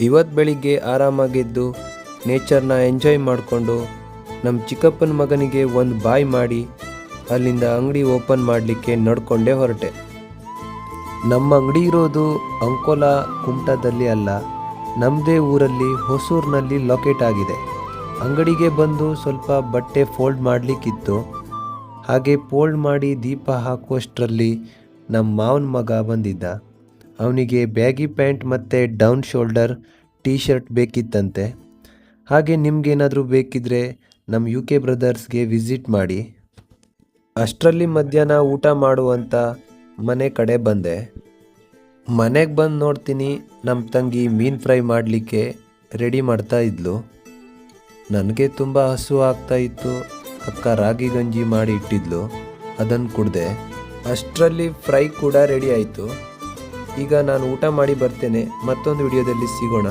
ಇವತ್ತು ಬೆಳಿಗ್ಗೆ ಆರಾಮಾಗಿದ್ದು, ನೇಚರ್ನ ಎಂಜಾಯ್ ಮಾಡಿಕೊಂಡು ನಮ್ಮ ಚಿಕ್ಕಪ್ಪನ ಮಗನಿಗೆ ಒಂದು ಬಾಯ್ ಮಾಡಿ, ಅಲ್ಲಿಂದ ಅಂಗಡಿ ಓಪನ್ ಮಾಡಲಿಕ್ಕೆ ನಡ್ಕೊಂಡೇ ಹೊರಟೆ. ನಮ್ಮ ಅಂಗಡಿ ಇರೋದು ಅಂಕೋಲಾ ಕುಮಟಾದಲ್ಲಿ ಅಲ್ಲ ನಮ್ಮದೇ ಊರಲ್ಲಿ ಹೊಸೂರಿನಲ್ಲಿ ಲೊಕೇಟ್ ಆಗಿದೆ. ಅಂಗಡಿಗೆ ಬಂದು ಸ್ವಲ್ಪ ಬಟ್ಟೆ ಫೋಲ್ಡ್ ಮಾಡಲಿಕ್ಕಿತ್ತು. ಹಾಗೆ ಫೋಲ್ಡ್ ಮಾಡಿ ದೀಪ ಹಾಕುವಷ್ಟರಲ್ಲಿ ನಮ್ಮ ಮಾವನ ಮಗ ಬಂದಿದ್ದ. ಅವನಿಗೆ ಬ್ಯಾಗಿ ಪ್ಯಾಂಟ್ ಮತ್ತು ಡೌನ್ ಶೋಲ್ಡರ್ ಟೀ ಶರ್ಟ್ ಬೇಕಿತ್ತಂತೆ. ಹಾಗೆ ನಿಮಗೇನಾದರೂ ಬೇಕಿದ್ರೆ ನಮ್ಮ ಯು ಕೆ ಬ್ರದರ್ಸ್ಗೆ ವಿಸಿಟ್ ಮಾಡಿ. ಅಷ್ಟರಲ್ಲಿ ಮಧ್ಯಾಹ್ನ ಊಟ ಮಾಡುವಂಥ ಮನೆ ಕಡೆ ಬಂದೆ. ಮನೆಗೆ ಬಂದು ನೋಡ್ತೀನಿ ನಮ್ಮ ತಂಗಿ ಮೀನು ಫ್ರೈ ಮಾಡಲಿಕ್ಕೆ ರೆಡಿ ಮಾಡ್ತಾ ಇದ್ಲು. ನನಗೆ ತುಂಬ ಹಸು ಆಗ್ತಾ ಇತ್ತು, ಅಕ್ಕ ರಾಗಿ ಗಂಜಿ ಮಾಡಿ ಇಟ್ಟಿದ್ಲು ಅದನ್ನು ಕುಡ್ದೆ. ಅಷ್ಟರಲ್ಲಿ ಫ್ರೈ ಕೂಡ ರೆಡಿ ಆಯಿತು. ಈಗ ನಾನು ಊಟ ಮಾಡಿ ಬರ್ತೇನೆ ಮತ್ತೊಂದು ವಿಡಿಯೋದಲ್ಲಿ ಸಿಗೋಣ.